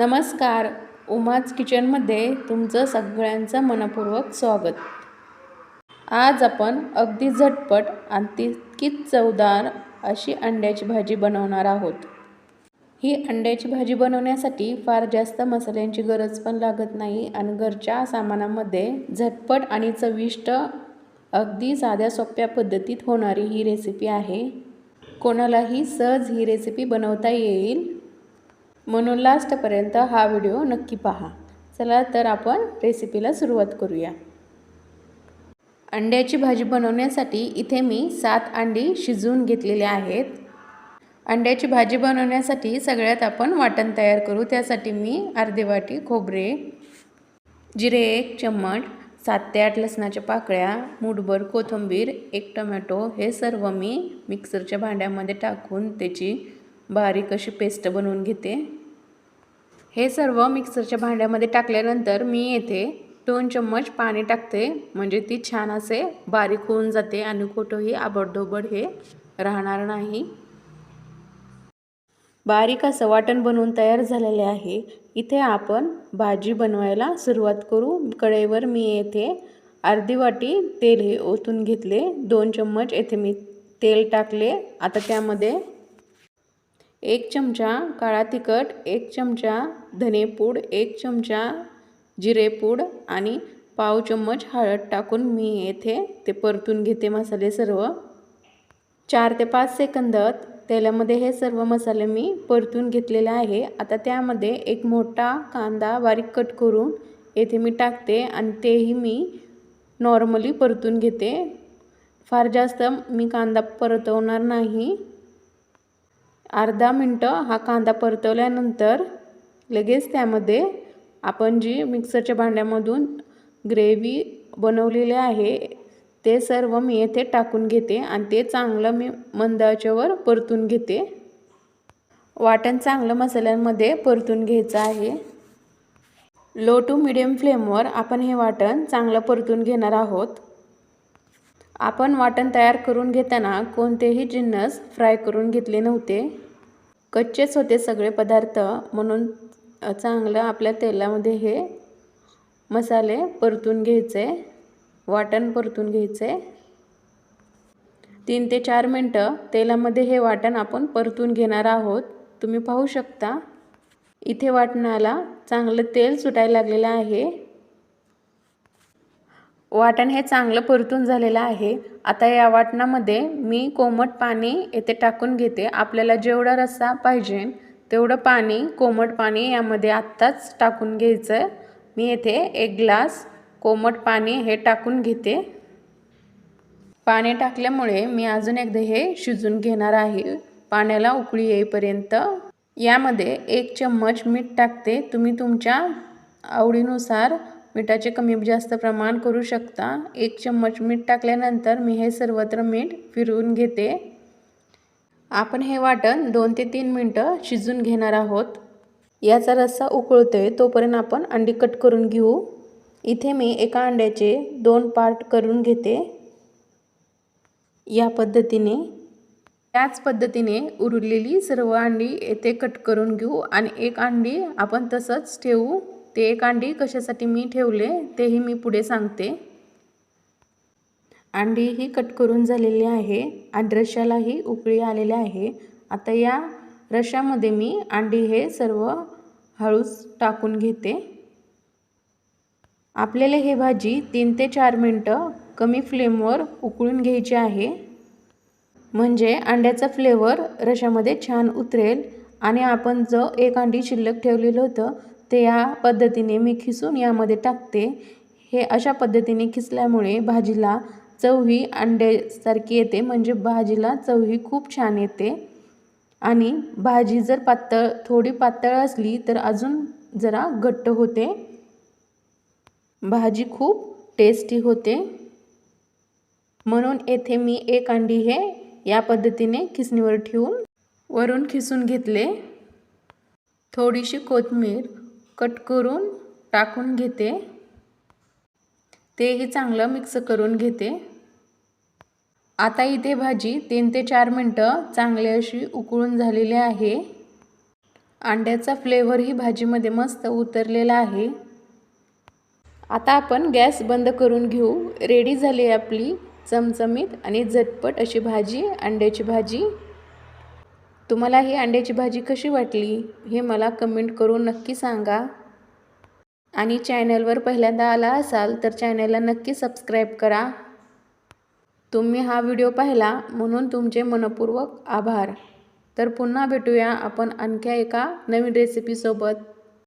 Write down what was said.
नमस्कार. उमाज किचनमध्ये तुमचं सगळ्यांचं मनपूर्वक स्वागत. आज आपण अगदी झटपट आणि तितकीच चवदार अशी अंड्याची भाजी बनवणार आहोत. ही अंड्याची भाजी बनवण्यासाठी फार जास्त मसाल्यांची गरज पण लागत नाही आणि घरच्या सामानामध्ये झटपट आणि चविष्ट अगदी साध्या सोप्या पद्धतीत होणारी ही रेसिपी आहे. कोणालाही सहज ही रेसिपी बनवता येईल. म्हणून लास्टपर्यंत हा व्हिडिओ नक्की पहा. चला तर आपण रेसिपीला सुरुवात करूया. अंड्याची भाजी बनवण्यासाठी इथे मी सात अंडी शिजवून घेतलेली आहेत. अंड्याची भाजी बनवण्यासाठी सगळ्यात आपण वाटण तयार करू. त्यासाठी मी अर्धे वाटी खोबरे जिरे एक चम्मच सात ते आठ लसणाच्या पाकळ्या मूठभर कोथिंबीर एक टमॅटो हे सर्व मी मिक्सरच्या भांड्यामध्ये टाकून त्याची बारीक अशी पेस्ट बनवून घेते. हे सर्व मिक्सरच्या भांड्यामध्ये टाकल्यानंतर मी येथे दोन चम्मच पाणी टाकते. म्हणजे ती छान असे बारीक होऊन जाते आणि कुठंही आबडधोबड हे राहणार नाही. बारीक असं वाटण बनवून तयार झालेले आहे. इथे आपण भाजी बनवायला सुरुवात करू. कढईवर मी येथे अर्धी वाटी तेल हे ओतून घेतले. दोन चम्मच येथे मी तेल टाकले. आता त्यामध्ये एक चमचा काळा तिखट एक चमचा धनेपूड एक चमचा जिरेपूड आणि पाव चम्मच हळद टाकून मी येथे ते परतून घेते मसाले सर्व. चार ते पाच सेकंदात तेलामध्ये हे सर्व मसाले मी परतून घेतलेले आहे. आता त्यामध्ये एक मोठा कांदा बारीक कट करून येथे मी टाकते आणि तेही मी नॉर्मली परतून घेते. फार जास्त मी कांदा परतवणार नाही. अर्धा मिनटं हा कांदा परतवल्यानंतर लगेच त्यामध्ये आपण जी मिक्सरच्या भांड्यामधून ग्रेव्ही बनवलेली आहे ते सर्व मी येथे टाकून घेते आणि ते चांगलं मी मंदाच्यावर परतून घेते. वाटण चांगलं मसाल्यांमध्ये परतून घ्यायचं आहे. लो टू मिडियम फ्लेमवर आपण हे वाटण चांगलं परतून घेणार आहोत. आपण वाटण तयार करून घेताना कोणतेही जिन्नस फ्राय करून घेतले नव्हते. कच्चेच होते सगळे पदार्थ म्हणून चांगलं आपल्या तेलामध्ये हे मसाले परतून घ्यायचे वाटण परतून घ्यायचे. तीन ते चार मिनटं तेलामध्ये हे वाटण आपण परतून घेणार आहोत. तुम्ही पाहू शकता इथे वाटणाला चांगलं तेल सुटायला लागलेलं आहे. वाटण हे चांगलं परतून झालेलं आहे. आता या वाटणामध्ये मी कोमट पाणी येथे टाकून घेते. आपल्याला जेवढा रस्सा पाहिजे तेवढं पाणी कोमट पाणी यामध्ये आत्ताच टाकून घ्यायचं मी येथे एक ग्लास कोमट पाणी हे टाकून घेते. पाणी टाकल्यामुळे मी अजून एकदा हे शिजून घेणार आहे. पाण्याला उकळी येईपर्यंत. यामध्ये एक चम्मच मीठ टाकते. तुम्ही तुमच्या आवडीनुसार मिठाचे कमी जास्त प्रमाण करू शकता. एक चम्मच मीठ टाकल्यानंतर मी हे सर्वत्र मीठ फिरवून घेते. आपण हे वाटण दोन ते तीन मिनटं शिजून घेणार आहोत. याचा रस्सा उकळतोय तोपर्यंत आपण अंडी कट करून घेऊ. इथे मी एका अंड्याचे दोन पार्ट करून घेते. या पद्धतीने. त्याच पद्धतीने उरलेली सर्व अंडी येथे कट करून घेऊ आणि एक अंडी आपण तसंच ठेवू. ते एक अंडी कशासाठी मी ठेवले तेही मी पुढे सांगते. अंडी ही कट करून झालेली आहे आणि रशालाही उकळी आलेली आहे. आता या रश्यामध्ये मी अंडी हे सर्व हळूच टाकून घेते. आपल्याला हे भाजी तीन ते चार मिनटं कमी फ्लेमवर उकळून घ्यायची आहे. म्हणजे अंड्याचा फ्लेवर रशामध्ये छान उतरेल आणि आपण जो एक अंडी शिल्लक ठेवलेलं होतं ते या पद्धतीने मी खिसून यामध्ये टाकते. हे अशा पद्धतीने खिसल्यामुळे भाजीला चवही अंड्यासारखी येते. म्हणजे भाजीला चवही खूप छान येते. आणि भाजी जर पातळ थोडी पातळ असली तर अजून जरा घट्ट होते. भाजी खूप टेस्टी होते. म्हणून येथे मी एक अंडी हे या पद्धतीने खिसणीवर ठेवून वरून खिसून घेतले. थोडीशी कोथिंबीर कट करून टाकून घेते. तेही चांगलं मिक्स करून घेते. आता इथे भाजी तीन ते चार मिनटं चांगली अशी उकळून झालेली आहे. अंड्याचा फ्लेवरही भाजीमध्ये मस्त उतरलेला आहे. आता आपण गॅस बंद करून घेऊ. रेडी झाली आहे आपली चमचमीत आणि झटपट अशी भाजी अंड्याची भाजी. तुम्हाला ही अंड्याची भाजी कशी वाटली हे मला कमेंट करून नक्की सांगा. आणि चॅनलवर पहिल्यांदा आला असाल तर चॅनलला नक्की सबस्क्राईब करा. तुम्ही हा व्हिडिओ पाहिला म्हणून तुमचे मनपूर्वक आभार. तर पुन्हा भेटूया आपण आणखी एका नवीन रेसिपीसोबत